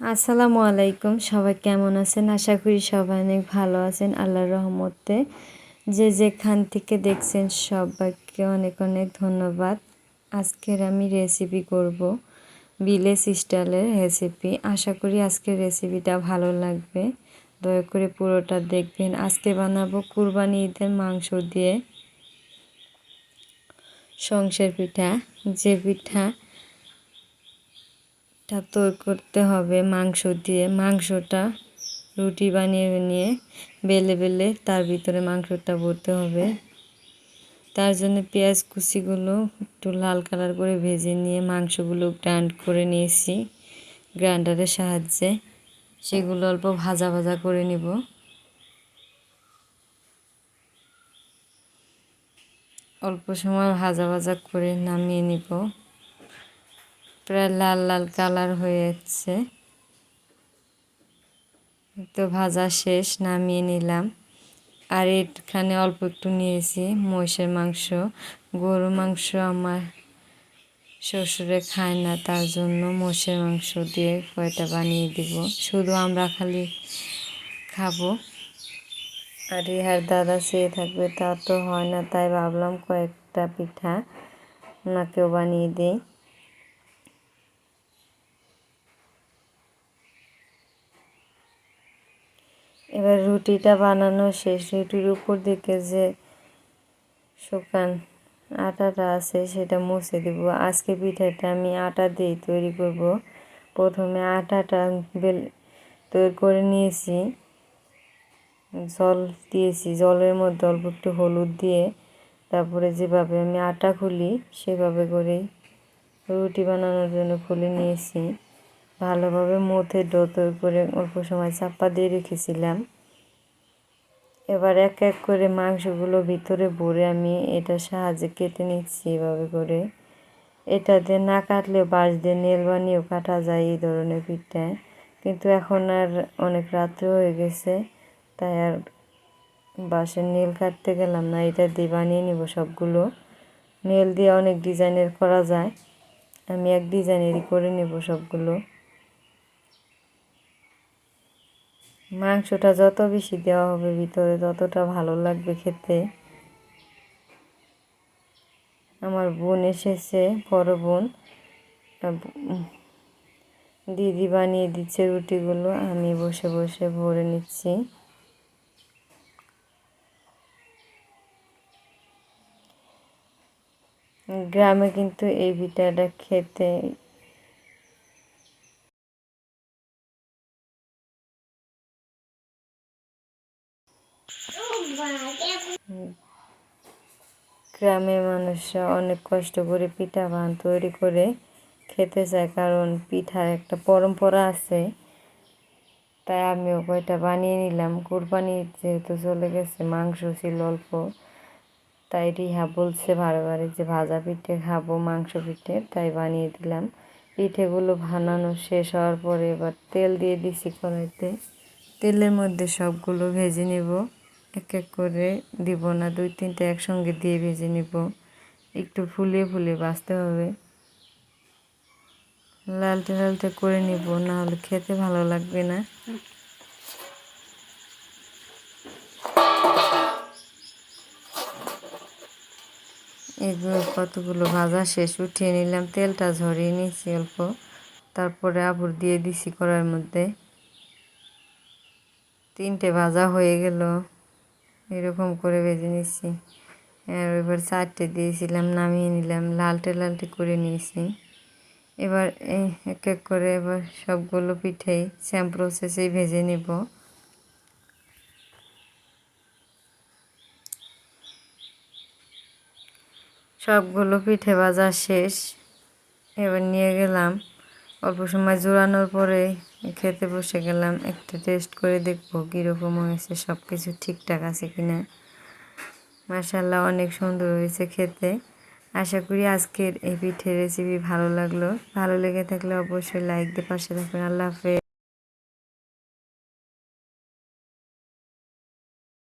আসসালামু আলাইকুম। সবাই কেমন আছেন? আশা করি সবাই অনেক ভালো আছেন আল্লাহর রহমতে। যে যেখান থেকে দেখছেন সবাইকে অনেক অনেক ধন্যবাদ। আজকের আমি রেসিপি করব বিলেস স্টাইলের রেসিপি আশা করি আজকের রেসিপিটা ভালো লাগবে। দয়া করে পুরোটা দেখবেন। আজকে বানাবো কুরবানি ঈদের মাংস দিয়ে সংসার পিঠা। যে পিঠা টা তৈরি করতে হবে মাংস দিয়ে। মাংসটা রুটি বানিয়ে নিয়ে বেলে বেলে তার ভিতরে মাংসটা ভরতে হবে। তার জন্য পেঁয়াজ কুচিগুলো একটু লাল কালার করে ভেজে নিয়ে মাংসগুলো গ্রাইন্ড করে নিয়েছি গ্রাইন্ডারের সাহায্যে। সেগুলো অল্প ভাজা ভাজা করে নিব। অল্প সময় ভাজা ভাজা করে নামিয়ে নিব। প্রায় লাল লাল কালার হয়ে যাচ্ছে তো ভাজা শেষ, নামিয়ে নিলাম। আর এখানে অল্প একটু নিয়েছি মহিষের মাংস। গরু মাংস আমার শ্বশুরে খায় না, তার জন্য মোষের মাংস দিয়ে কয়টা বানিয়ে দিব। শুধু আমরা খালি খাব। আর ইহার দাদা চেয়ে থাকবে, তা তো হয় না। তাই ভাবলাম কয়েকটা পিঠা ওনাকেও বানিয়ে দিই। এবার রুটিটা বানানো শেষ। রুটির উপর দিকে যে শুকান আটাটা আছে সেটা মুছে দেব। আজকে পিঠাটা আমি আটা দিয়ে তৈরি করব। প্রথমে আটাটা বেল তৈরি করে নিয়েছি। জল দিয়েছি। জলের মধ্যে অল্প একটু হলুদ দিয়ে তারপরে যেভাবে আমি আটা খুলি সেভাবে করেই রুটি বানানোর জন্য খুলে নিয়েছি। ভালোভাবে মথে ডো তৈরি করে অল্প সময় চাপা দিয়ে রেখেছিলাম। এবার এক এক করে মাংসগুলো ভিতরে ভরে আমি এটা সাহায্যে কেটে নিচ্ছি এভাবে করে। এটা দিয়ে না কাটলেও বাঁশ দিয়ে নেল বানিয়েও কাটা যায় এই ধরনের পিঠটা। কিন্তু এখন আর অনেক রাত্রে হয়ে গেছে, তাই আর বাঁশের নীল কাটতে গেলাম না, এটা দিয়ে বানিয়ে নিব সবগুলো। নেল দিয়ে অনেক ডিজাইনের করা যায়, আমি এক ডিজাইনেরই করে নেব সবগুলো। মাংসটা যত বেশি দেওয়া হবে ভিতরে, ততটা ভালো লাগবে খেতে। আমার বোন এসেছে, বড় বোন। দিদি বানিয়ে দিচ্ছে রুটিগুলো, আমি বসে বসে ভরে নিচ্ছি। গ্রামে কিন্তু এই পিঠাটা খেতে গ্রামের মানুষরা অনেক কষ্ট করে পিঠা বান তৈরি করে খেতে চায়, কারণ পিঠার একটা পরম্পরা আছে। তাই আমিও কয়টা বানিয়ে নিলাম। কুরবানি যেহেতু চলে গেছে, মাংস ছিল অল্প, তাই রিহা বলছে বারে বারে যে ভাজা পিঠে খাব, মাংস পিঠে, তাই বানিয়ে দিলাম। পিঠেগুলো বানানো শেষ হওয়ার পরে এবার তেল দিয়ে দিছি কড়াইতে। তেলের মধ্যে সবগুলো ভেজে নেব। এক এক করে দিব না, দুই তিনটে একসঙ্গে দিয়ে ভেজে নিব। একটু ফুলিয়ে ফুলিয়ে বাঁচতে হবে। লালটে লালটে করে নিব, না হলে খেতে ভালো লাগবে না। এগুলো কতগুলো ভাজা শেষ, উঠিয়ে নিলাম, তেলটা ঝরিয়ে নিয়েছি অল্প। তারপরে আবুর দিয়ে দিছি করার মধ্যে। তিনটে ভাজা হয়ে গেল। এরকম করে ভেজে নিচ্ছি আর এবার চারটে দিয়েছিলাম, নামিয়ে নিলাম, লালটে লালটে করে নিয়েছি। এবার এই এক এক করে এবার সবগুলো পিঠেই স্যাম প্রসেসেই ভেজে নিব। সবগুলো পিঠে ভাজা শেষ। এবার নিয়ে গেলাম অল্প সময় জোড়ানোর পরে খেতে বসে গেলাম, একটু টেস্ট করে দেখব কীরকম হয়েছে সব কিছু ঠিকঠাক আছে কি না মাসাল্লাহ অনেক সুন্দর হয়েছে খেতে। আশা করি আজকের এই পিঠের রেসিপি ভালো লাগল। ভালো লেগে থাকলে অবশ্যই লাইক দিয়ে পাশে থাকবেন। আল্লাহ হাফেজ।